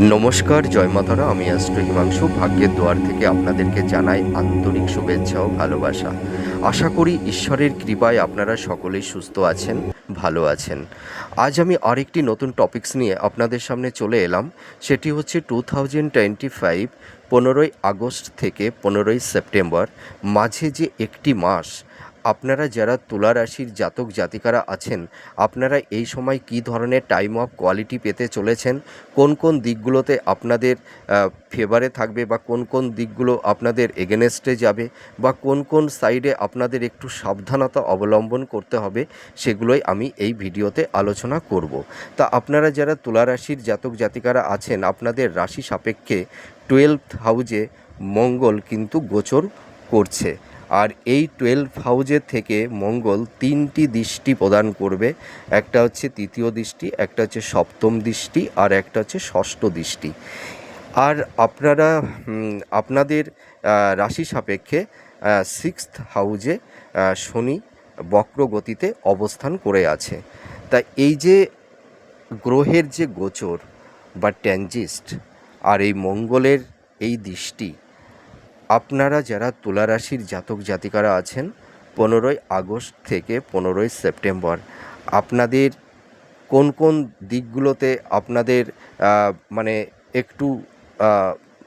নমস্কার, জয় মাতারা আমি অ্যাস্ট্রো হিমাংশু। ভাগ্যের দোয়ার থেকে আপনাদেরকে জানাই আন্তরিক শুভেচ্ছা ও ভালোবাসা। আশা করি ঈশ্বরের কৃপায় আপনারা সকলেই সুস্থ আছেন, ভালো আছেন। আজ আমি আরেকটি নতুন টপিকস নিয়ে আপনাদের সামনে চলে এলাম। সেটি হচ্ছে টু থাউজেন্ড টোয়েন্টি ফাইভ পনেরোই আগস্ট থেকে পনেরোই সেপ্টেম্বর, মাঝে যে একটি মাস আপনারা যারা তুলা রাশির জাতক জাতিকারা আছেন, আপনারা এই সময় কী ধরনের টাইম অফ কোয়ালিটি পেতে চলেছেন? কোন কোন দিকগুলোতে আপনাদের ফেভারে থাকবে বা কোন কোন দিকগুলো আপনাদের এগেনেস্টে যাবে বা কোন কোন সাইডে আপনাদের একটু সাবধানতা অবলম্বন করতে হবে, সেগুলোই আমি এই ভিডিওতে আলোচনা করব। তা আপনারা যারা তুলা রাশির জাতক জাতিকারা আছেন, আপনাদের রাশি সাপেক্ষে টুয়েলভ হাউজে মঙ্গল কিন্তু গোচর করছে। আর এই টুয়েলভ হাউজের থেকে মঙ্গল তিনটি দৃষ্টি প্রদান করবে। একটা হচ্ছে তৃতীয় দৃষ্টি, একটা হচ্ছে সপ্তম দৃষ্টি, আর একটা হচ্ছে ষষ্ঠ দৃষ্টি। আর আপনারা আপনাদের রাশি সাপেক্ষে সিক্সথ হাউজে শনি বক্র গতিতে অবস্থান করে আছে। তা এই যে গ্রহের যে গোচর বা ট্যানজিস্ট আর এই মঙ্গলের এই দৃষ্টি আপনারা যারা তুলা রাশির জাতক জাতিকারা আছেন, পনেরোই আগস্ট থেকে পনেরোই সেপ্টেম্বর, আপনাদের কোন কোন দিকগুলোতে আপনাদের মানে একটু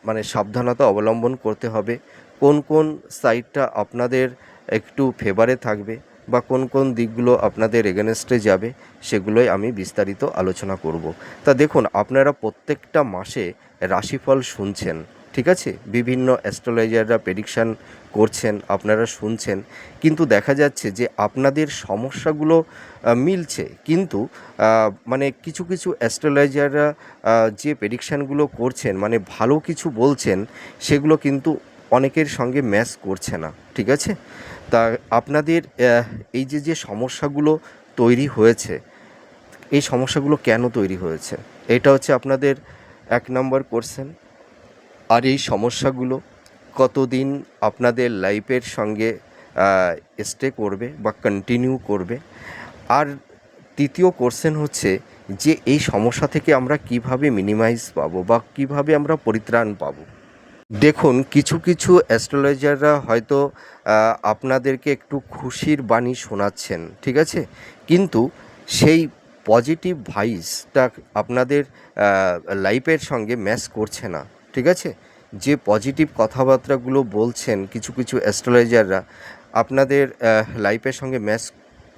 মানে সাবধানতা অবলম্বন করতে হবে, কোন কোন সাইডটা আপনাদের একটু ফেভারে থাকবে বা কোন কোন দিকগুলো আপনাদের এগেনস্টে যাবে, সেগুলোই আমি বিস্তারিত আলোচনা করব। তা দেখুন, আপনারা প্রত্যেকটা মাসে রাশিফল শুনছেন। ঠিক আছে? বিভিন্ন অ্যাস্ট্রোলজাররা প্রেডিকশান করছেন, আপনারা শুনছেন। কিন্তু দেখা যাচ্ছে যে আপনাদের সমস্যাগুলো মিলছে। কিন্তু মানে কিছু কিছু অ্যাস্ট্রোলজাররা যে প্রেডিকশানগুলো করছেন মানে ভালো কিছু বলছেন, সেগুলো কিন্তু অনেকের সঙ্গে ম্যাচ করছে না। ঠিক আছে? তা আপনাদের এই যে যে সমস্যাগুলো তৈরি হয়েছে, এই সমস্যাগুলো কেন তৈরি হয়েছে? এটা হচ্ছে আপনাদের এক নম্বর কোশ্চেন আর এই সমস্যাগুলো কতদিন আপনাদের লাইফের সঙ্গে স্টে করবে বা কন্টিনিউ করবে? আর তৃতীয় কোশ্চেন হচ্ছে যে এই সমস্যা থেকে আমরা কীভাবে মিনিমাইজ পাবো বা কীভাবে আমরা পরিত্রাণ পাবো? দেখুন, কিছু কিছু অ্যাস্ট্রোলজাররা হয়তো আপনাদেরকে একটু খুশির বাণী শোনাচ্ছেন, ঠিক আছে? কিন্তু সেই পজিটিভ ভাইসটা আপনাদের লাইফের সঙ্গে ম্যাচ করছে না। ঠিক আছে? যে পজিটিভ কথাবার্তাগুলো বলছেন কিছু কিছু অ্যাস্ট্রোলজাররা আপনাদের লাইফের সঙ্গে ম্যাচ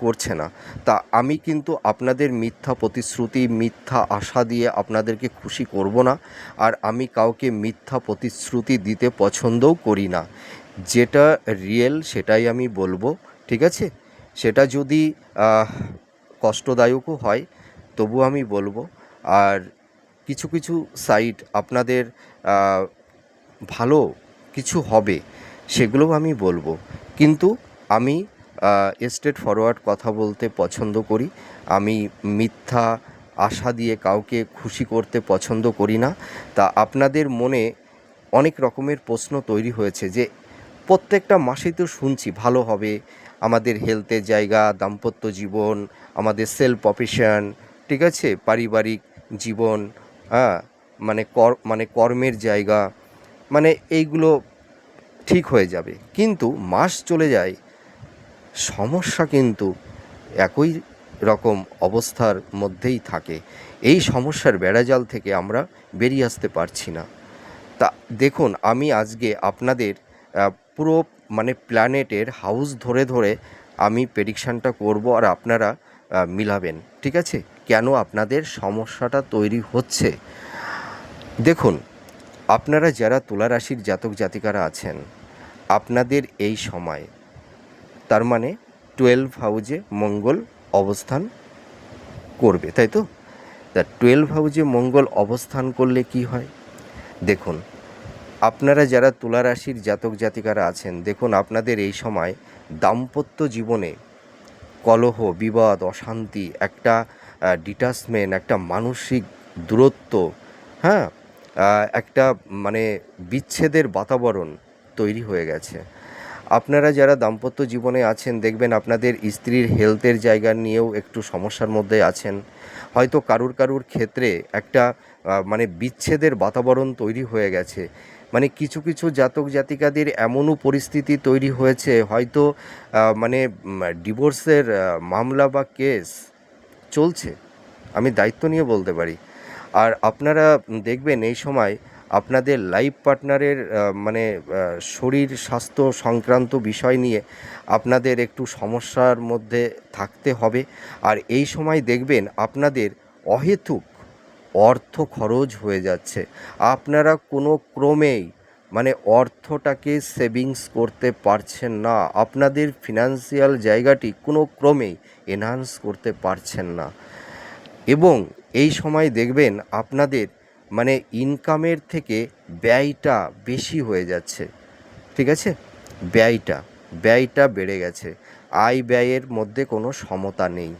করছে না। তা আমি কিন্তু আপনাদের মিথ্যা প্রতিশ্রুতি, মিথ্যা আশা দিয়ে আপনাদেরকে খুশি করব না। আর আমি কাউকে মিথ্যা প্রতিশ্রুতি দিতে পছন্দও করি না। যেটা রিয়েল সেটাই আমি বলব, ঠিক আছে? সেটা যদি কষ্টদায়কও হয় তবু আমি বলব। আর কিছু কিছু সাইট আপনাদের ভালো কিছু হবে, সেগুলোও আমি বলব। কিন্তু আমি স্টেট ফরওয়ার্ড কথা বলতে পছন্দ করি। আমি মিথ্যা, আশা দিয়ে কাউকে খুশি করতে পছন্দ করি না। তা আপনাদের মনে অনেক রকমের প্রশ্ন তৈরি হয়েছে যে, প্রত্যেকটা মাসেই তো শুনছি, ভালো হবে, আমাদের হেলথের জায়গা, দাম্পত্য জীবন, আমাদের সেলফ প্রফেশন ঠিক আছে? পারিবারিক জীবন হ্যাঁ? মানে কর মানে কর্মের জায়গা মানে এইগুলো ঠিক হয়ে যাবে। কিন্তু মাস চলে যায়, সমস্যা কিন্তু একই রকম অবস্থার মধ্যেই থাকে। এই সমস্যার বেড়াজাল থেকে আমরা বেরিয়ে আসতে পারছি না। তা দেখুন, আমি আজকে আপনাদের পুরো মানে প্ল্যানেটের হাউস ধরে ধরে আমি প্রেডিকশানটা করব আর আপনারা মিলাবেন। ঠিক আছে? কেন আপনাদের সমস্যাটা তৈরি হচ্ছে? দেখুন, আপনারা যারা তুলা রাশির জাতক জাতিকারা আছেন, আপনাদের এই সময়, তার মানে টুয়েলভ হাউজে মঙ্গল অবস্থান করবে, তাই তো? তা টুয়েলভ হাউজে মঙ্গল অবস্থান করলে কি হয়? দেখুন, আপনারা যারা তুলা রাশির জাতক জাতিকারা আছেন, দেখুন আপনাদের এই সময় দাম্পত্য জীবনে কলহ, বিবাদ, অশান্তি, একটা ডিটাচমেন্ট একটা মানসিক দূরত্ব হ্যাঁ? একটা মানে বিচ্ছেদের বাতাবরণ তৈরি হয়ে গেছে। আপনারা যারা দাম্পত্য জীবনে আছেন, দেখবেন আপনাদের স্ত্রীর হেলথের জায়গা নিয়েও একটু সমস্যার মধ্যে আছেন। হয়তো কারুর কারুর ক্ষেত্রে একটা মানে বিচ্ছেদের বাতাবরণ তৈরি হয়ে গেছে। মানে কিছু কিছু জাতক জাতিকাদের এমনও পরিস্থিতি তৈরি হয়েছে, হয়তো মানে ডিভোর্সের মামলা বা কেস চলছে। আমি দায়িত্ব নিয়ে বলতে পারি। আর আপনারা দেখবেন এই সময় আপনাদের লাইফ পার্টনারের মানে শরীর স্বাস্থ্য সংক্রান্ত বিষয় নিয়ে আপনাদের একটু সমস্যার মধ্যে থাকতে হবে। আর এই সময় দেখবেন আপনাদের অহেতুক অর্থ খরচ হয়ে যাচ্ছে। আপনারা কোনো ক্রমেই মানে অর্থটাকে সেভিংস করতে পারছেন না। আপনাদের ফিনান্সিয়াল জায়গাটি কোনো ক্রমেই এনহান্স করতে পারছেন না। এবং এই সময় দেখবেন আপনাদের মানে ইনকামের থেকে ব্যয়টা বেশি হয়ে যাচ্ছে। ঠিক আছে? ব্যয়টা ব্যয়টা বেড়ে গেছে। আয় ব্যয়ের মধ্যে কোনো সমতা নেই।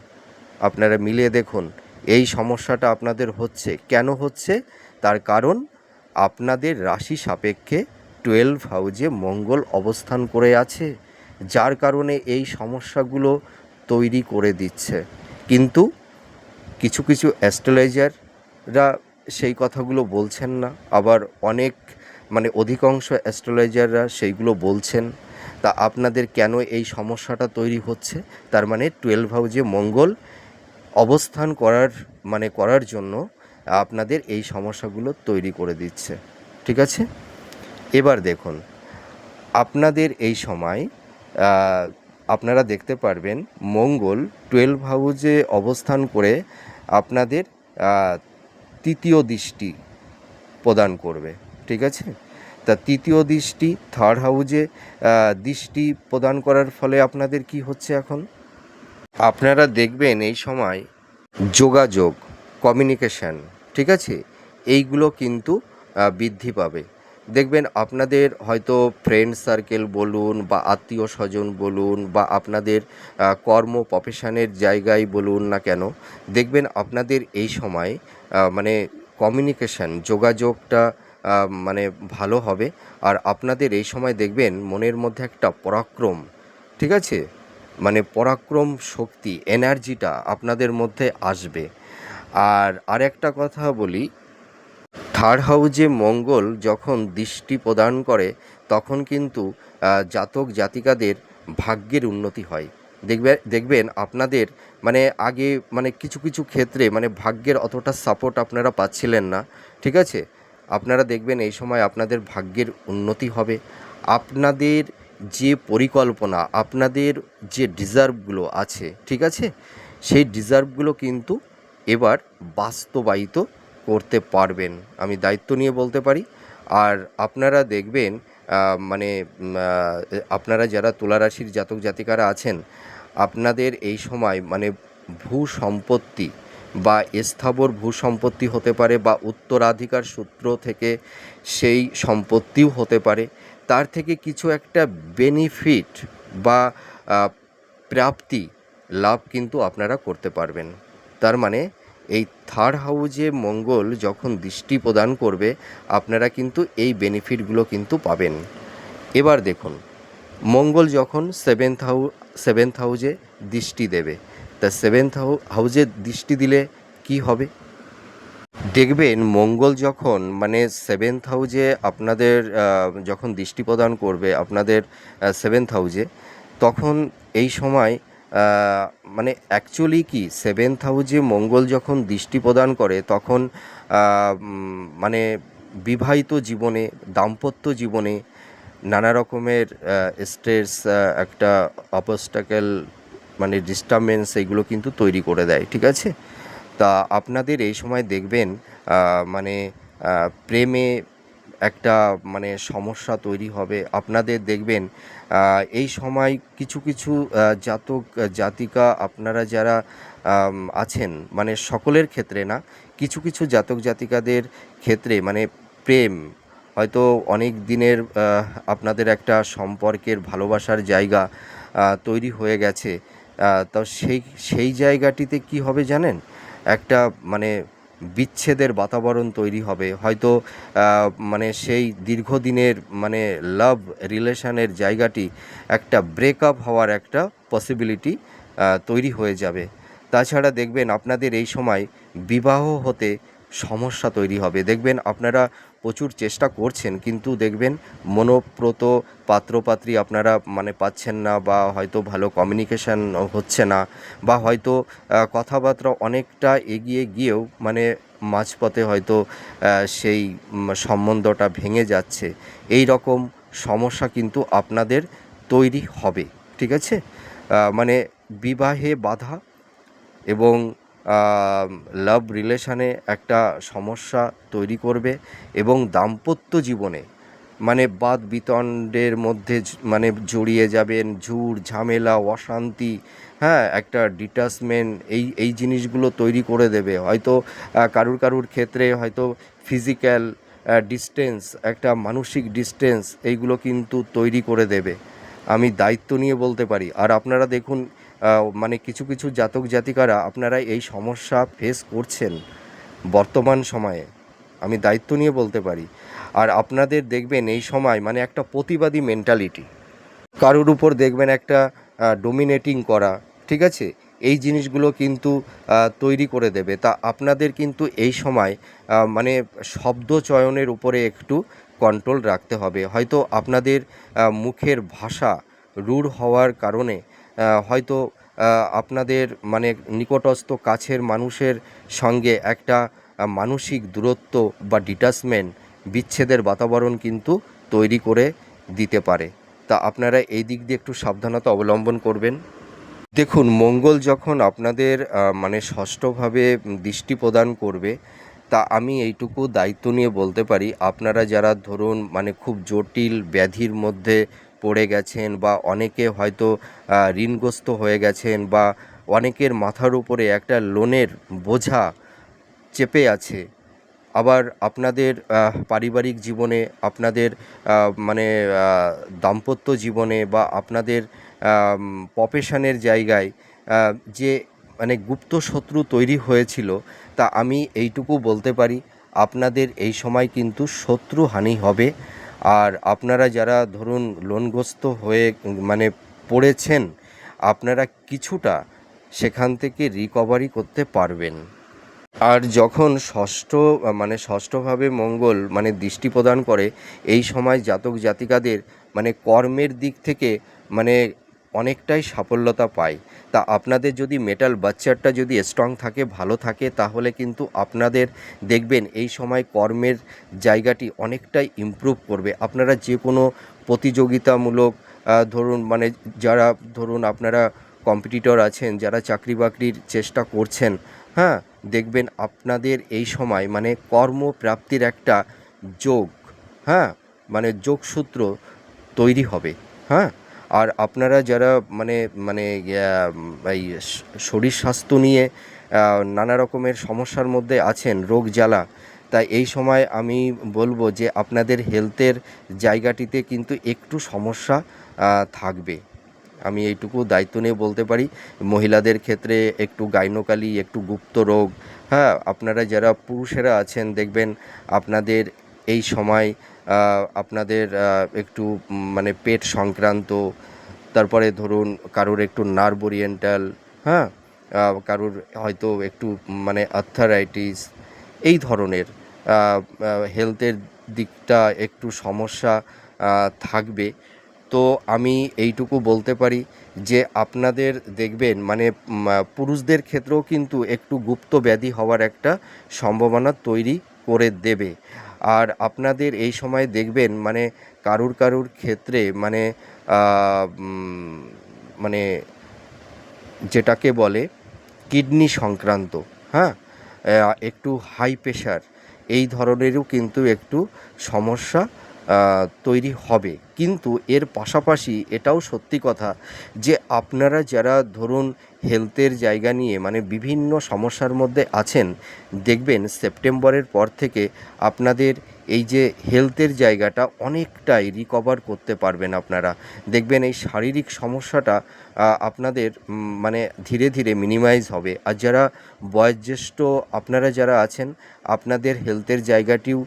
আপনারা মিলিয়ে দেখুন, এই সমস্যাটা আপনাদের হচ্ছে। কেন হচ্ছে? তার কারণ আপনাদের রাশি সাপেক্ষে টুয়েলভ হাউজে মঙ্গল অবস্থান করে আছে, যার কারণে এই সমস্যাগুলো তৈরি করে দিচ্ছে। কিন্তু কিছু কিছু অ্যাস্ট্রোলজাররা সেই কথাগুলো বলছেন না। আবার অনেক মানে অধিকাংশ অ্যাস্ট্রোলজাররা সেইগুলো বলছেন। তা আপনাদের কেন এই সমস্যাটা তৈরি হচ্ছে? তার মানে টুয়েলভ হাউজে মঙ্গল অবস্থান করার মানে করার জন্য আপনাদের এই সমস্যাগুলো তৈরি করে দিচ্ছে। ঠিক আছে? এবার দেখুন, আপনাদের এই সময় আপনারা দেখতে পারবেন মঙ্গল টুয়েলভ হাউজে অবস্থান করে আপনাদের তৃতীয় দৃষ্টি প্রদান করবে, ঠিক আছে? তা তৃতীয় দৃষ্টি থার্ড হাউজে দৃষ্টি প্রদান করার ফলে আপনাদের কি হচ্ছে এখন? আপনারা দেখবেন এই সময় যোগাযোগ কমিউনিকেশান ঠিক আছে? এইগুলো কিন্তু বৃদ্ধি পাবে। দেখবেন আপনাদের হয়তো ফ্রেন্ড সার্কেল বলুন বা আত্মীয় স্বজন বলুন বা আপনাদের কর্ম প্রফেশনের জায়গায় বলুন না কেন, দেখবেন আপনাদের এই সময় মানে কমিউনিকেশান যোগাযোগটা মানে ভালো হবে। আর আপনাদের এই সময় দেখবেন মনের মধ্যে একটা পরাক্রম, ঠিক আছে? মানে পরাক্রম শক্তি এনার্জিটা আপনাদের মধ্যে আসবে। আর আরেকটা কথা বলি থার্ড হাউজে মঙ্গল যখন দৃষ্টি প্রদান করে, তখন কিন্তু জাতক জাতিকাদের ভাগ্যের উন্নতি হয়। দেখবে, দেখবেন আপনাদের মানে আগে মানে কিছু কিছু ক্ষেত্রে মানে ভাগ্যের অতটা সাপোর্ট আপনারা পাচ্ছিলেন না, ঠিক আছে? আপনারা দেখবেন এই সময় আপনাদের ভাগ্যের উন্নতি হবে। আপনাদের যে পরিকল্পনা, আপনাদের যে ডিজার্ভগুলো আছে, ঠিক আছে? সেই ডিজার্ভগুলো কিন্তু এবার বাস্তবায়িত করতে পারবেন, আমি দায়িত্ব নিয়ে বলতে পারি। আর আপনারা দেখবেন মানে আপনারা যারা তুলা রাশির জাতক জাতিকারা আছেন, আপনাদের এই সময় মানে ভূ সম্পত্তি বা স্থাবর ভূ সম্পত্তি হতে পারে বা উত্তরাধিকার সূত্র থেকে সেই সম্পত্তিও হতে পারে। তার থেকে কিছু একটা বেনিফিট বা প্রাপ্তি, লাভ কিন্তু আপনারা করতে পারবেন। তার মানে এই থার্ড হাউজে মঙ্গল যখন দৃষ্টি প্রদান করবে, আপনারা কিন্তু এই বেনিফিটগুলো কিন্তু পাবেন। এবার দেখুন, মঙ্গল যখন সেভেন্থ হাউ সেভেন্থ হাউজে দৃষ্টি দেবে, তা সেভেন্থ হাউজে দৃষ্টি দিলে কি হবে? দেখবেন, মঙ্গল যখন মানে সেভেন্থ হাউজে আপনাদের যখন দৃষ্টি প্রদান করবে আপনাদের সেভেন্থ হাউজে তখন এই সময় মানে অ্যাকচুয়ালি কি সেভেন্থ হাউজে মঙ্গল যখন দৃষ্টি প্রদান করে, তখন মানে বিবাহিত জীবনে, দাম্পত্য জীবনে নানা রকমের স্ট্রেস একটা অবস্টাকেল মানে ডিস্টারবেন্স এইগুলো কিন্তু তৈরি করে দেয়, ঠিক আছে? তা আপনাদের এই সময় দেখবেন মানে প্রেমে একটা মানে সমস্যা তৈরি হবে। আপনাদের দেখবেন এই সময় কিছু কিছু জাতক, জাতিকা আপনারা যারা আছেন মানে সকলের ক্ষেত্রে না, কিছু কিছু জাতক, জাতিকাদের ক্ষেত্রে মানে প্রেম, হয়তো অনেক দিনের আপনাদের একটা সম্পর্কের ভালোবাসার জায়গা তৈরি হয়ে গেছে। তো সেই সেই জায়গাটিতে কি হবে জানেন? একটা মানে বিচ্ছেদের বাতাবরণ তৈরি হবে। হয়তো মানে সেই দীর্ঘদিনের মানে লাভ রিলেশানের জায়গাটি একটা ব্রেকআপ হওয়ার একটা পসিবিলিটি তৈরি হয়ে যাবে। তাছাড়া দেখবেন আপনাদের এই সময় বিবাহ হতে সমস্যা তৈরি হবে। দেখবেন আপনারা প্রচুর চেষ্টা করছেন, কিন্তু দেখবেন মনোপ্রত পাত্রপাত্রী আপনারা মানে পাচ্ছেন না বা হয়তো ভালো কমিউনিকেশান হচ্ছে না বা হয়তো কথাবার্তা অনেকটা এগিয়ে গিয়েও মানে মাঝপথে হয়তো সেই সম্বন্ধটা ভেঙে যাচ্ছে। এই রকম সমস্যা কিন্তু আপনাদের তৈরি হবে, ঠিক আছে? মানে বিবাহে বাধা এবং লাভ রিলেশানে একটা সমস্যা তৈরি করবে এবং দাম্পত্য জীবনে মানে বাদ বিতণ্ডের মধ্যে মানে জড়িয়ে যাবেন ঝুর ঝামেলা, অশান্তি হ্যাঁ একটা ডিটাচমেন্ট এই এই জিনিসগুলো তৈরি করে দেবে। হয়তো কারুর কারুর ক্ষেত্রে হয়তো ফিজিক্যাল ডিস্টেন্স একটা মানসিক ডিস্টেন্স এইগুলো কিন্তু তৈরি করে দেবে। আমি দায়িত্ব নিয়ে বলতে পারি। আর আপনারা দেখুন মানে কিছু কিছু জাতক জাতিকারা আপনারা এই সমস্যা ফেস করছেন বর্তমান সময়ে। আমি দায়িত্ব নিয়ে বলতে পারি। আর আপনাদের দেখবেন এই সময় মানে একটা প্রতিবাদী মেন্টালিটি কারোর উপর দেখবেন একটা ডোমিনেটিং করা, ঠিক আছে? এই জিনিসগুলো কিন্তু তৈরি করে দেবে। তা আপনাদের কিন্তু এই সময় মানে শব্দ চয়নের উপরে একটু কন্ট্রোল রাখতে হবে। হয়তো আপনাদের মুখের ভাষা রূঢ় হওয়ার কারণে হয়তো আপনাদের মানে নিকটস্থ কাছের মানুষের সঙ্গে একটা মানসিক দূরত্ব বা ডিটাচমেন্ট বিচ্ছেদের বাতাবরণ কিন্তু তৈরি করে দিতে পারে। তা আপনারা এই দিক দিয়ে একটু সাবধানতা অবলম্বন করবেন। দেখুন, মঙ্গল যখন আপনাদের মানে ষষ্ঠভাবে দৃষ্টি প্রদান করবে, তা আমি এইটুকু দায়িত্ব নিয়ে বলতে পারি, আপনারা যারা ধরুন মানে খুব জটিল ব্যাধির মধ্যে পড়ে গেছেন বা অনেকে হয়তো ঋণগ্রস্ত হয়ে গেছেন বা অনেকের মাথার উপরে একটা লোনের বোঝা চেপে আছে। আবার আপনাদের পারিবারিক জীবনে, আপনাদের মানে দাম্পত্য জীবনে বা আপনাদের প্রফেশনের জায়গায় যে মানে গুপ্ত শত্রু তৈরি হয়েছিল, তা আমি এইটুকু বলতে পারি, আপনাদের এই সময় কিন্তু শত্রু হানি হবে। আর আপনারা যারা ধরুন লোনগ্রস্ত হয়ে মানে পড়েছেন, আপনারা কিছুটা সেখান থেকে রিকভারি করতে পারবেন। আর যখন ষষ্ঠ মানে ষষ্ঠভাবে মঙ্গল মানে দৃষ্টি প্রদান করে, এই সময় জাতক জাতিকাদের মানে কর্মের দিক থেকে মানে অনেকটাই সাফল্যতা পায়। তা আপনাদের যদি মেটাল বাচ্চারটা যদি স্ট্রং থাকে, ভালো থাকে, তাহলে কিন্তু আপনাদের দেখবেন এই সময় কর্মের জায়গাটি অনেকটাই ইমপ্রুভ করবে। আপনারা যে কোনো প্রতিযোগিতামূলক ধরুন মানে যারা ধরুন আপনারা কম্পিটিটর আছেন, যারা চাকরি বাকরির চেষ্টা করছেন হ্যাঁ দেখবেন আপনাদের এই সময় মানে কর্মপ্রাপ্তির একটা যোগ হ্যাঁ মানে যোগসূত্র তৈরি হবে হ্যাঁ। আর আপনারা যারা মানে মানে এই শরীর স্বাস্থ্য নিয়ে নানা রকমের সমস্যার মধ্যে আছেন, রোগ জ্বালা, তাই এই সময় আমি বলব যে আপনাদের হেলথের জায়গাটিতে কিন্তু একটু সমস্যা থাকবে। আমি এইটুকু দায়িত্ব নিয়ে বলতে পারি, মহিলাদের ক্ষেত্রে একটু গাইনোকালি, একটু গুপ্ত রোগ হ্যাঁ আপনারা যারা পুরুষেরা আছেন, দেখবেন আপনাদের এই সময় আপনাদের একটু মানে পেট সংক্রান্ত, তারপরে ধরুন কারোর একটু নার্ভ ওরিয়েন্টাল হ্যাঁ কারোর হয়তো একটু মানে আর্থারাইটিস, এই ধরনের হেলথের দিকটা একটু সমস্যা থাকবে। তো আমি এইটুকু বলতে পারি যে আপনাদের দেখবেন মানে পুরুষদের ক্ষেত্রেও কিন্তু একটু গুপ্ত ব্যাধি হওয়ার একটা সম্ভাবনা তৈরি করে দেবে। আর আপনাদের এই সময় দেখবেন মানে কারুর কারুর ক্ষেত্রে মানে মানে যেটাকে বলে কিডনি সংক্রান্ত হ্যাঁ? একটু হাই প্রেশার এই ধরনেরও কিন্তু একটু সমস্যা তৈরি হবে। কিন্তু এর পাশাপাশি এটাও সত্যি কথা যে আপনারা যারা ধরুন হেলথের জায়গা নিয়ে মানে বিভিন্ন সমস্যার মধ্যে আছেন, দেখবেন সেপ্টেম্বরের পর থেকে আপনাদের এই যে হেলথের জায়গাটা অনেকটাই রিকভার করতে পারবেন আপনারা। দেখবেন এই শারীরিক সমস্যাটা আপনাদের মানে ধীরে ধীরে মিনিমাইজ হবে। আর যারা বয়োজ্যেষ্ঠ, আপনারা যারা আছেন, আপনাদের হেলথের জায়গাটিও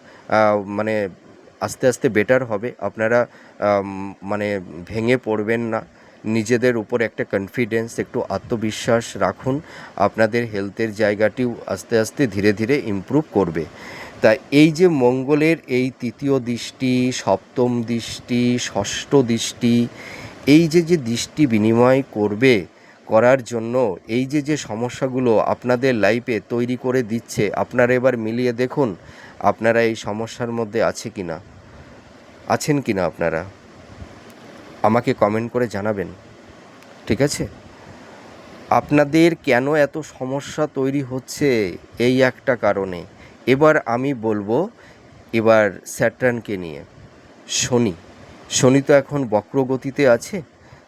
মানে আস্তে আস্তে বেটার হবে। আপনারা মানে ভেঙে পড়বেন না। নিজেদের উপর একটা কনফিডেন্স একটু আত্মবিশ্বাস রাখুন। আপনাদের হেলথের জায়গাটিও আস্তে আস্তে ধীরে ধীরে ইমপ্রুভ করবে। তা এই যে মঙ্গলের এই তৃতীয় দৃষ্টি, সপ্তম দৃষ্টি, ষষ্ঠ দৃষ্টি, এই যে যে দৃষ্টি বিনিময় করবে করার জন্য, এই যে যে সমস্যাগুলো আপনাদের লাইফে তৈরি করে দিচ্ছে, আপনারা এবার মিলিয়ে দেখুন আপনারা এই সমস্যার মধ্যে আছে কি না আছেন কি না আপনারা? আমাকে কমেন্ট করে জানাবেন। ঠিক আছে? আপনাদের কেন এত সমস্যা তৈরি হচ্ছে এই একটা কারণে? এবার আমি বলব, এবার স্যাটার্নকে নিয়ে। শনি শনি তো এখন বক্রগতিতে আছে,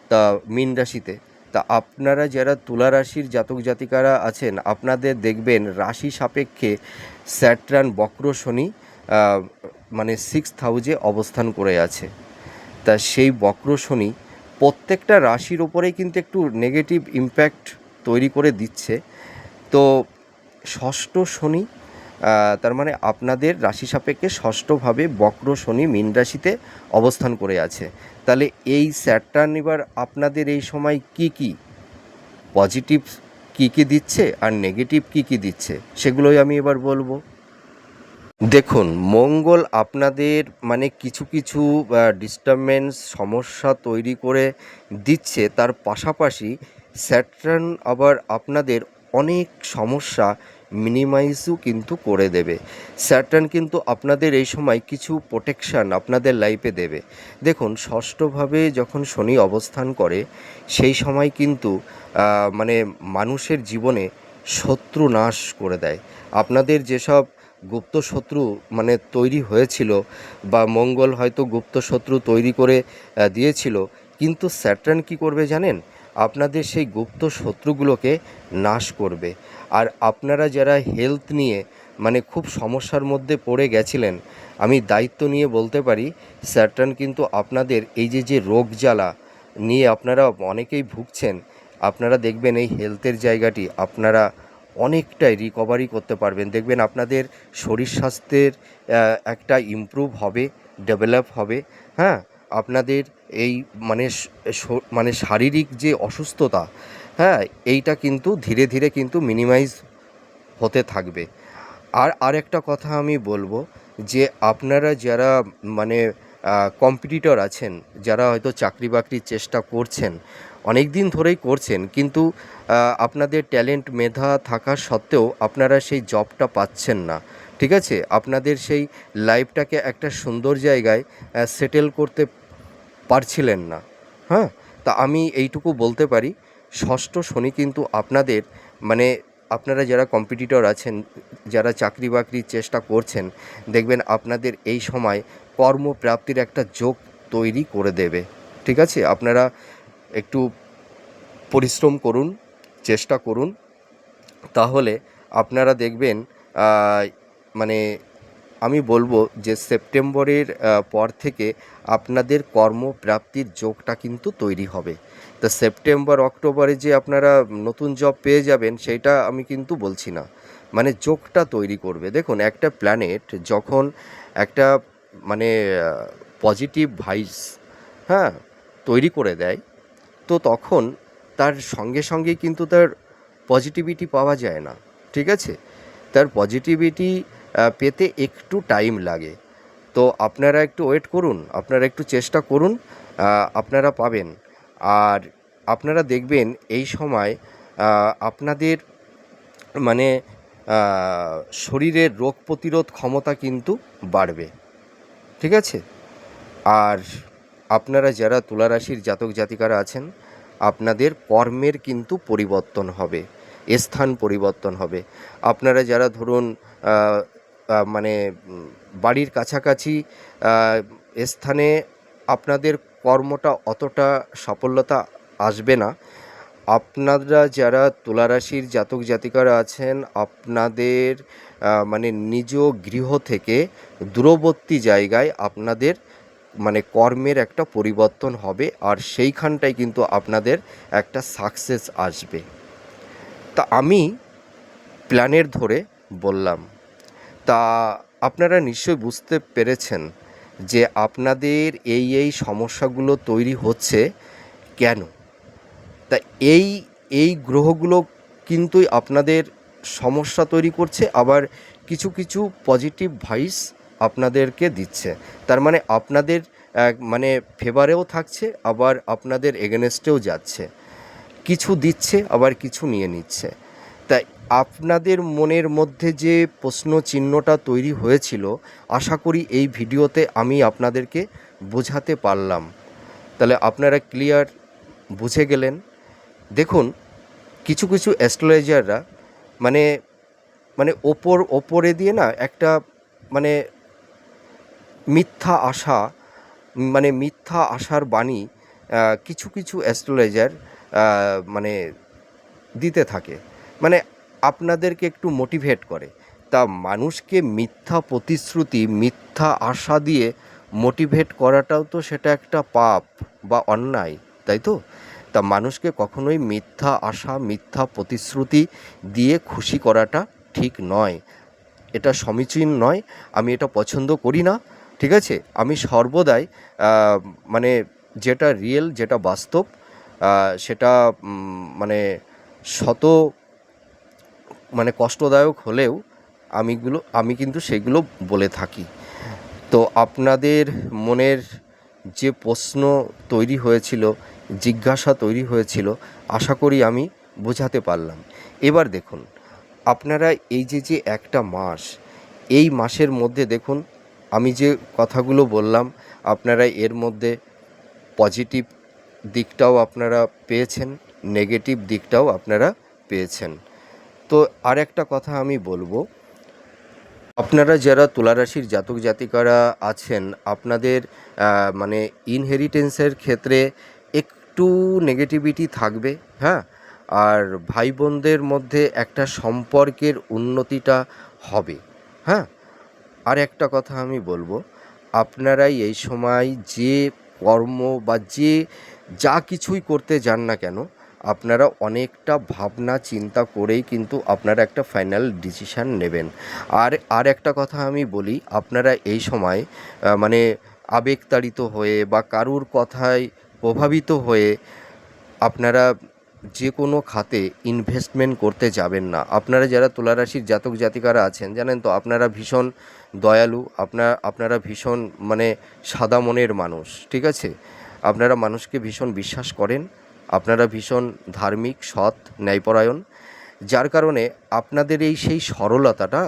তা মীন রাশিতে। তা আপনারা যারা তুলা রাশির জাতক জাতিকারা আছেন, আপনাদের দেখবেন রাশি সাপেক্ষে স্যাট্রান বক্র শনি মানে সিক্স হাউজে অবস্থান করে আছে। তা সেই বক্র শনি প্রত্যেকটা রাশির ওপরে কিন্তু একটু নেগেটিভ ইম্প্যাক্ট তৈরি করে দিচ্ছে। তো ষষ্ঠ শনি তার মানে আপনাদের রাশি সাপেক্ষে ষষ্ঠভাবে বক্র শনি মীন রাশিতে অবস্থান করে আছে। তাহলে এই স্যাটার্ন এবার আপনাদের এই সময় কি কি? পজিটিভ কি কি দিচ্ছে আর নেগেটিভ কি কি দিচ্ছে? সেগুলোই আমি এবার বলব। দেখুন, মঙ্গল আপনাদের মানে কিছু কিছু ডিস্টারবেন্স সমস্যা তৈরি করে দিচ্ছে। তার পাশাপাশি স্যাটার্ন আবার আপনাদের অনেক সমস্যা মিনিমাইজও কিন্তু করে দেবে। স্যাটার্ন কিন্তু আপনাদের এই সময় কিছু প্রোটেকশান আপনাদের লাইফে দেবে। দেখুন, ষষ্ঠভাবে যখন শনি অবস্থান করে, সেই সময় কিন্তু মানে মানুষের জীবনে শত্রু নাশ করে দেয়। আপনাদের যেসব গুপ্ত শত্রু মানে তৈরি হয়েছিল বা মঙ্গল হয়তো গুপ্ত শত্রু তৈরি করে দিয়েছিল, কিন্তু স্যাটার্ন কি করবে জানেন? আপনাদের সেই গুপ্ত শত্রুগুলোকে নাশ করবে। আর আপনারা যারা হেলথ নিয়ে মানে খুব সমস্যার মধ্যে পড়ে গেছিলেন, আমি দায়িত্ব নিয়ে বলতে পারি স্যাটার্ন কিন্তু আপনাদের এই যে যে রোগ জ্বালা নিয়ে আপনারা অনেকেই ভুগছেন, আপনারা দেখবেন এই হেলথের জায়গাটি আপনারা অনেকটাই রিকভারি করতে পারবেন। দেখবেন আপনাদের শরীর স্বাস্থ্যের একটা ইমপ্রুভ হবে ডেভেলপ হবে হ্যাঁ? আপনাদের এই মানে মানে শারীরিক যে অসুস্থতা হ্যাঁ এইটা কিন্তু ধীরে ধীরে কিন্তু মিনিমাইজ হতে থাকবে। আর আরেকটা কথা আমি বলব যে আপনারা যারা মানে কম্পিটিটর আছেন, যারা হয়তো চাকরি বাকরির চেষ্টা করছেন অনেক দিন ধরেই করছেন, কিন্তু আপনাদের ট্যালেন্ট মেধা থাকা সত্ত্বেও আপনারা সেই জবটা পাচ্ছেন না, ঠিক আছে? আপনাদের সেই লাইফটাকে একটা সুন্দর জায়গায় সেটেল করতে পারছিলেন না। হ্যাঁ? তা আমি এইটুকু বলতে পারি, ষষ্ঠ শনি কিন্তু আপনাদের মানে আপনারা যারা কম্পিটিটর আছেন, যারা চাকরি বাকরির চেষ্টা করছেন, দেখবেন আপনাদের এই সময় কর্মপ্রাপ্তির একটা যোগ তৈরি করে দেবে। ঠিক আছে? আপনারা একটু পরিশ্রম করুন, চেষ্টা করুন, তাহলে আপনারা দেখবেন মানে আমি বলব যে সেপ্টেম্বরের পর থেকে আপনাদের কর্মপ্রাপ্তির যোগটা কিন্তু তৈরি হবে। তা সেপ্টেম্বর, অক্টোবরে যে আপনারা নতুন জব পেয়ে যাবেন সেটা আমি কিন্তু বলছি না। মানে যোগটা তৈরি করবে। দেখুন, একটা প্ল্যানেট যখন একটা মানে পজিটিভ ভাইস হ্যাঁ তৈরি করে দেয়, তো তখন তার সঙ্গে সঙ্গে কিন্তু তার পজিটিভিটি পাওয়া যায় না। ঠিক আছে? তার পজিটিভিটি পেতে একটু টাইম লাগে। তো আপনারা একটু ওয়েট করুন, আপনারা একটু চেষ্টা করুন আপনারা পাবেন। আর আপনারা দেখবেন এই সময় আপনাদের মানে শরীরের রোগ প্রতিরোধ ক্ষমতা কিন্তু বাড়বে। ঠিক আছে? আর আপনারা যারা তুলারাশির জাতক জাতিকারা আছেন, আপনাদের কর্মের কিন্তু পরিবর্তন হবে, স্থান পরিবর্তন হবে। আপনারা যারা ধরুন মানে বাড়ির কাছাকাছি স্থানে আপনাদের কর্মটা অতটা সাফল্যতা আসবে না। আপনারা যারা তুলারাশির জাতক জাতিকারা আছেন, আপনাদের মানে নিজ গৃহ থেকে দূরবর্তী জায়গায় আপনাদের মানে কর্মের একটা পরিবর্তন হবে আর সেইখানটায় কিন্তু আপনাদের একটা সাকসেস আসবে। তা আমি প্ল্যানের ধরে বললাম তা আপনারা নিশ্চয়ই বুঝতে পেরেছেন যে আপনাদের এই এই সমস্যাগুলো তৈরি হচ্ছে কেন? তা এই এই গ্রহগুলো কিন্তু আপনাদের সমস্যা তৈরি করছে, আবার কিছু কিছু পজিটিভ ভাইস আপনাদেরকে দিচ্ছে। তার মানে আপনাদের মানে ফেভারেও থাকছে, আবার আপনাদের এগেনস্টেও যাচ্ছে। কিছু দিচ্ছে, আবার কিছু নিয়ে নিচ্ছে। আপনাদের মনের মধ্যে যে প্রশ্ন চিহ্নটা তৈরি হয়েছিল, আশা করি এই ভিডিওতে আমি আপনাদেরকে বোঝাতে পারলাম। তাহলে আপনারা ক্লিয়ার বুঝে গেলেন। দেখুন, কিছু কিছু অ্যাস্ট্রোলজাররা মানে মানে ওপর, ওপরে দিয়ে না একটা মানে মিথ্যা আশা মানে মিথ্যা আশার বাণী কিছু কিছু অ্যাস্ট্রোলজার মানে দিতে থাকে। মানে আপনাদেরকে একটু মোটিভেট করে। তা মানুষকে মিথ্যা প্রতিশ্রুতি, মিথ্যা আশা দিয়ে মোটিভেট করাটাও তো সেটা একটা পাপ বা অন্যায়, তাই তো? তা মানুষকে কখনোই মিথ্যা আশা, মিথ্যা প্রতিশ্রুতি দিয়ে খুশি করাটা ঠিক নয়। এটা সমীচীন নয়, আমি এটা পছন্দ করি না, ঠিক আছে? আমি সর্বদাই মানে যেটা রিয়েল যেটা বাস্তব সেটা মানে শত মানে কষ্টদায়ক হলেও আমিগুলো, আমি কিন্তু সেগুলো বলে থাকি। তো আপনাদের মনের যে প্রশ্ন তৈরি হয়েছিল, জিজ্ঞাসা তৈরি হয়েছিল, আশা করি আমি বোঝাতে পারলাম। এবার দেখুন, আপনারা এই যে যে একটা মাস, এই মাসের মধ্যে দেখুন, আমি যে কথাগুলো বললাম, আপনারা এর মধ্যে পজিটিভ দিকটাও আপনারা পেয়েছেন, নেগেটিভ দিকটাও আপনারা পেয়েছেন। তো আর একটা কথা আমি বলব। আপনারা যারা তুলারাশির জাতক জাতিকারা আছেন, আপনাদের মানে ইনহেরিটেন্সের ক্ষেত্রে একটু নেগেটিভিটি থাকবে হ্যাঁ? আর ভাই বোনদের মধ্যে একটা সম্পর্কের উন্নতিটা হবে হ্যাঁ? আর একটা কথা আমি বলব, আপনারাই এই সময় যে কর্ম বা যে যা কিছুই করতে যান না কেন আপনারা অনেকটা ভাবনা, চিন্তা করেই কিন্তু আপনারা একটা ফাইনাল ডিসিশান নেবেন। আর আর একটা কথা আমি বলি, আপনারা এই সময় মানে আবেগতাড়িত হয়ে বা কারুর কথায় প্রভাবিত হয়ে আপনারা যে কোনো খাতে ইনভেস্টমেন্ট করতে যাবেন না। আপনারা যারা তুলারাশির জাতক জাতিকারা আছেন, জানেন তো আপনারা ভীষণ দয়ালু আপনার আপনারা ভীষণ মানে সাদা মনের মানুষ, ঠিক আছে? আপনারা মানুষকে ভীষণ বিশ্বাস করেন। আপনারা ভীষণ ধার্মিক, সৎ, ন্যায়পরায়ণ, যার কারণে আপনাদের এই সেই সরলতাটা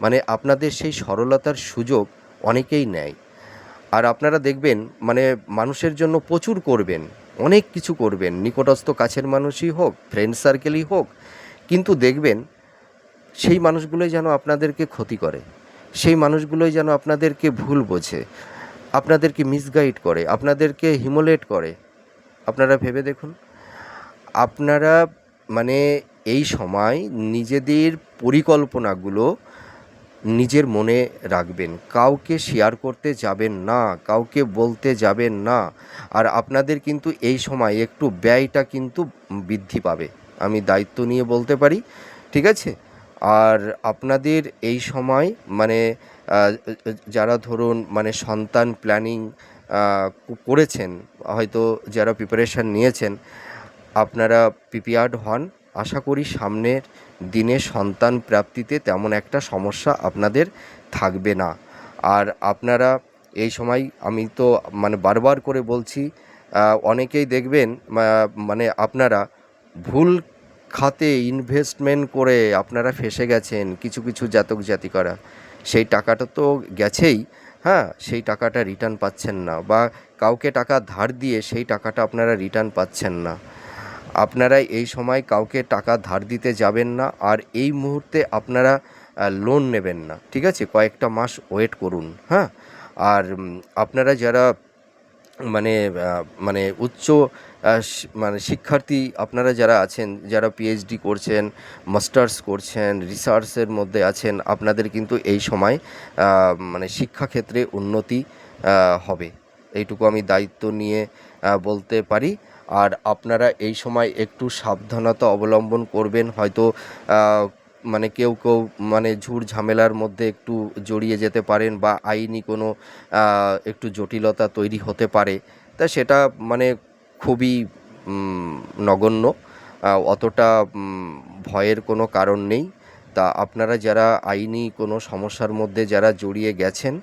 মানে আপনাদের সেই সরলতার সুযোগ অনেকেই নেয়। আর আপনারা দেখবেন মানে মানুষের জন্য প্রচুর করবেন, অনেক কিছু করবেন, নিকটস্থ কাছের মানুষই হোক ফ্রেন্ড সার্কেলই হোক, কিন্তু দেখবেন, সেই মানুষগুলোই যেন আপনাদেরকে ক্ষতি করে, সেই মানুষগুলোই যেন আপনাদেরকে ভুল বোঝে, আপনাদেরকে মিসগাইড করে, আপনাদেরকে হিমোলেট করে। আপনারা ভেবে দেখুন। আপনারা মানে এই সময় নিজেদের পরিকল্পনাগুলো নিজের মনে রাখবেন। কাউকে শেয়ার করতে যাবেন না, কাউকে বলতে যাবেন না। আর আপনাদের কিন্তু এই সময় একটু ব্যয়টা কিন্তু বৃদ্ধি পাবে। আমি দায়িত্ব নিয়ে বলতে পারি, ঠিক আছে? আর আপনাদের এই সময় মানে যারা ধরুন মানে সন্তান প্ল্যানিং করেছেন, হয়তো যারা প্রিপারেশান নিয়েছেন, আপনারা প্রিপেয়ার্ড হন। আশা করি সামনের দিনে সন্তান প্রাপ্তিতে তেমন একটা সমস্যা আপনাদের থাকবে না। আর আপনারা এই সময় আমি তো মানে বারবার করে বলছি অনেকেই দেখবেন মানে আপনারা ভুল খাতে ইনভেস্টমেন্ট করে আপনারা ফেসে গেছেন, কিছু কিছু জাতক জাতিকারা। সেই টাকাটা তো গেছেই। হ্যাঁ সেই টাকাটা রিটার্ন পাচ্ছেন না বা কাউকে টাকা ধার দিয়ে সেই টাকাটা আপনারা রিটার্ন পাচ্ছেন না। আপনারা এই সময় কাউকে টাকা ধার দিতে যাবেন না আর এই মুহূর্তে আপনারা লোন নেবেন না। ঠিক আছে? কয়েকটা মাস ওয়েট করুন হ্যাঁ? আর আপনারা যারা মানে মানে উচ্চ মানে শিক্ষার্থী আপনারা যারা আছেন, যারা পিএইচডি করছেন মাস্টার্স করছেন রিসার্চের মধ্যে আছেন, আপনাদের কিন্তু এই সময় মানে শিক্ষাক্ষেত্রে উন্নতি হবে। এইটুকু আমি দায়িত্ব নিয়ে বলতে পারি। আর আপনারা এই সময় একটু সাবধানতা অবলম্বন করবেন। হয়তো মানে কেউ কেউ মানে ঝুট ঝামেলার মধ্যে একটু জড়িয়ে যেতে পারেন বা আইনি কোনো একটু জটিলতা তৈরি হতে পারে। তা সেটা মানে খুবই নগণ্য। অতটা ভয়ের কোনো কারণ নেই। তা আপনারা যারা আইনি কোনো সমস্যার মধ্যে যারা জড়িয়ে গেছেন,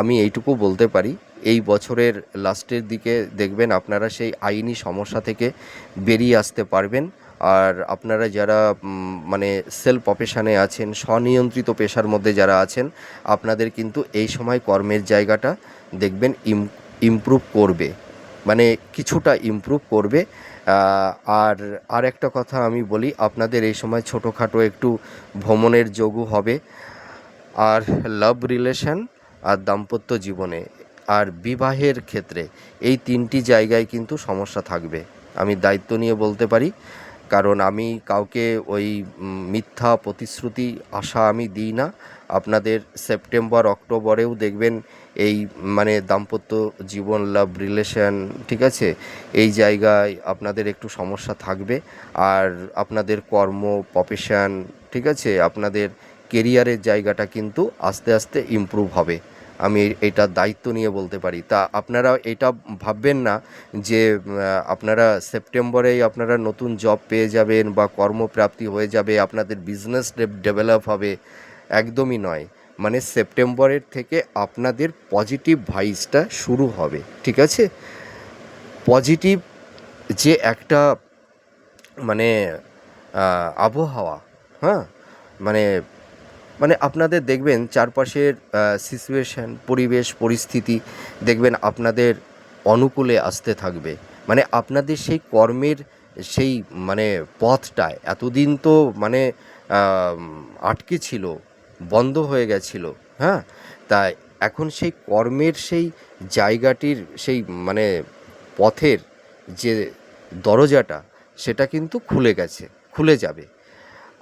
আমি এইটুকু বলতে পারি। এই বছরের লাস্টের দিকে দেখবেন আপনারা সেই আইনি সমস্যা থেকে বেরিয়ে আসতে পারবেন। আর আপনারা যারা মানে সেলফ প্রফেশনে আছেন, স্বনিয়ন্ত্রিত পেশার মধ্যে যারা আছেন, আপনাদের কিন্তু এই সময় কর্মের জায়গাটা দেখবেন ইম ইমপ্রুভ করবে। মানে কিছুটা ইমপ্রুভ করবে। আর আর একটা কথা আমি বলি, আপনাদের এই সময় ছোটোখাটো একটু ভ্রমণের যোগও হবে। আর লাভ রিলেশন আর দাম্পত্য জীবনে আর বিবাহের ক্ষেত্রে এই তিনটি জায়গায় কিন্তু সমস্যা থাকবে। আমি দায়িত্ব নিয়ে বলতে পারি কারণ আমি কাউকে ওই মিথ্যা প্রতিশ্রুতি, আশা আমি দিই না। আপনাদের সেপ্টেম্বর, অক্টোবরেও দেখবেন এই মানে দাম্পত্য জীবন লাভ রিলেশন ঠিক আছে? এই জায়গায় আপনাদের একটু সমস্যা থাকবে। আর আপনাদের কর্ম প্রফেশন ঠিক আছে? আপনাদের কেরিয়ারের জায়গাটা কিন্তু আস্তে আস্তে ইমপ্রুভ হবে। আমি এটা দায়িত্ব নিয়ে বলতে পারি। তা আপনারা এটা ভাববেন না যে আপনারা সেপ্টেম্বরেই আপনারা নতুন জব পেয়ে যাবেন বা কর্মপ্রাপ্তি হয়ে যাবে, আপনাদের বিজনেস ডেভেলপ হবে। একদমই নয়। মানে সেপ্টেম্বরের থেকে আপনাদের পজিটিভ ভাইসটা শুরু হবে। ঠিক আছে? পজিটিভ যে একটা মানে আবহাওয়া হ্যাঁ? মানে মানে আপনাদের দেখবেন চারপাশের সিচুয়েশান পরিবেশ, পরিস্থিতি দেখবেন আপনাদের অনুকূলে আসতে থাকবে। মানে আপনাদের সেই কর্মের সেই মানে পথটা এতদিন তো মানে আটকে ছিল, বন্ধ হয়ে গেছিল হ্যাঁ? তাই এখন সেই কর্মের সেই জায়গাটির সেই মানে পথের যে দরজাটা, সেটা কিন্তু খুলে গেছে, খুলে যাবে।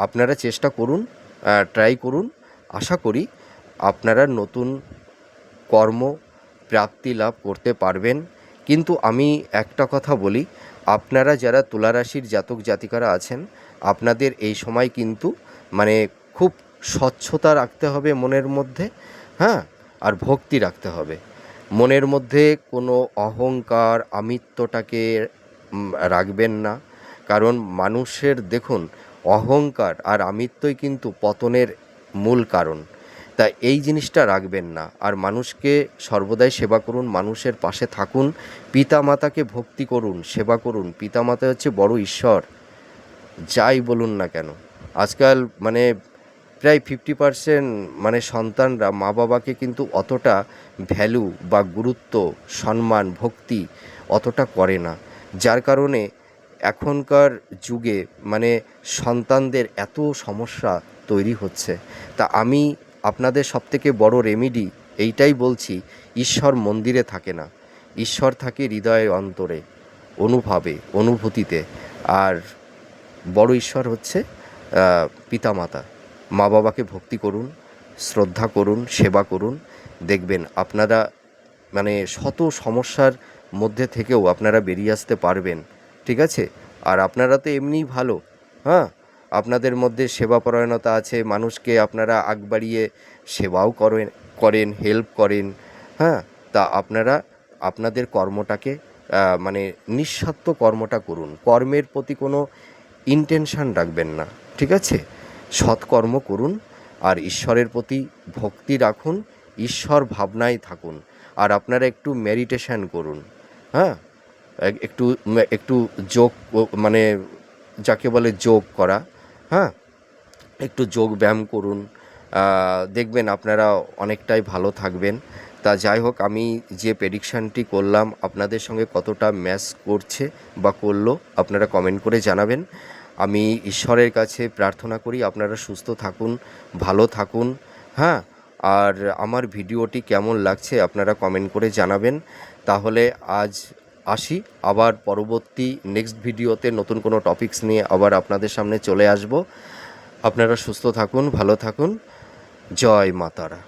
আপনারা চেষ্টা করুন ট্রাই করুন। আশা করি আপনারা নতুন কর্ম, প্রাপ্তি লাভ করতে পারবেন। কিন্তু আমি একটা কথা বলি, আপনারা যারা তুলারাশির জাতক জাতিকারা আছেন, আপনাদের এই সময় কিন্তু মানে খুব স্বচ্ছতা রাখতে হবে মনের মধ্যে হ্যাঁ? আর ভক্তি রাখতে হবে। মনের মধ্যে কোনো অহংকার, আমিত্বটাকে রাখবেন না। কারণ মানুষের, দেখুন অহংকার আর আমিত্বই কিন্তু পতনের মূল কারণ। তা এই জিনিসটা রাখবেন না। আর মানুষকে সর্বদাই সেবা করুন, মানুষের পাশে থাকুন, পিতামাতাকে ভক্তি করুন, সেবা করুন। পিতামাতা হচ্ছে বড় ঈশ্বর, যাই বলুন না কেন। আজকাল মানে প্রায় ফিফটি পার্সেন্ট মানে সন্তানরা মা বাবাকে কিন্তু অতটা ভ্যালু বা গুরুত্ব, সম্মান, ভক্তি অতটা করে না। যার কারণে এখনকার যুগে মানে সন্তানদের এত সমস্যা তৈরি হচ্ছে। তা আমি আপনাদের সবথেকে বড় রেমিডি এইটাই বলছি, ঈশ্বর মন্দিরে থাকে না। ঈশ্বর থাকে হৃদয়ের অন্তরে, অনুভবে, অনুভূতিতে। আর বড় ঈশ্বর হচ্ছে পিতামাতা। মা বাবাকে ভক্তি করুন, শ্রদ্ধা করুন, সেবা করুন। দেখবেন আপনারা মানে শত সমস্যার মধ্যে থেকেও আপনারা বেরিয়ে আসতে পারবেন। ঠিক আছে? আর আপনারা তো এমনিই ভালো হ্যাঁ? আপনাদের মধ্যে সেবাপরায়ণতা আছে, মানুষকে আপনারা আগ বাড়িয়ে সেবাও করেন করেন হেল্প করেন হ্যাঁ? তা আপনারা আপনাদের কর্মটাকে মানে নিঃস্বার্থ কর্মটা করুন। কর্মের প্রতি কোনো ইন্টেনশন রাখবেন না, ঠিক আছে? সৎকর্ম করুন, আর ঈশ্বরের প্রতি ভক্তি রাখুন, ঈশ্বর ভাবনায় থাকুন, আর আপনারা একটু মেডিটেশন করুন হ্যাঁ? একটু একটু যোগ মানে যাকে বলে যোগ করা হ্যাঁ? একটু যোগ ব্যায়াম করুন। দেখবেন আপনারা অনেকটাই ভালো থাকবেন। তা যাই হোক, আমি যে প্রেডিকশানটি করলাম, আপনাদের সঙ্গে কতটা ম্যাচ করছে বা করল, আপনারা কমেন্ট করে জানাবেন। আমি ঈশ্বরের কাছে প্রার্থনা করি, আপনারা সুস্থ থাকুন, ভালো থাকুন হ্যাঁ? আর আমার ভিডিওটি কেমন লাগছে, আপনারা কমেন্ট করে জানাবেন। তাহলে আজ আসি। আবার পরবর্তী নেক্সট ভিডিওতে নতুন কোনো টপিকস নিয়ে আবার আপনাদের সামনে চলে আসব। আপনারা সুস্থ থাকুন, ভালো থাকুন। জয় মাতারা।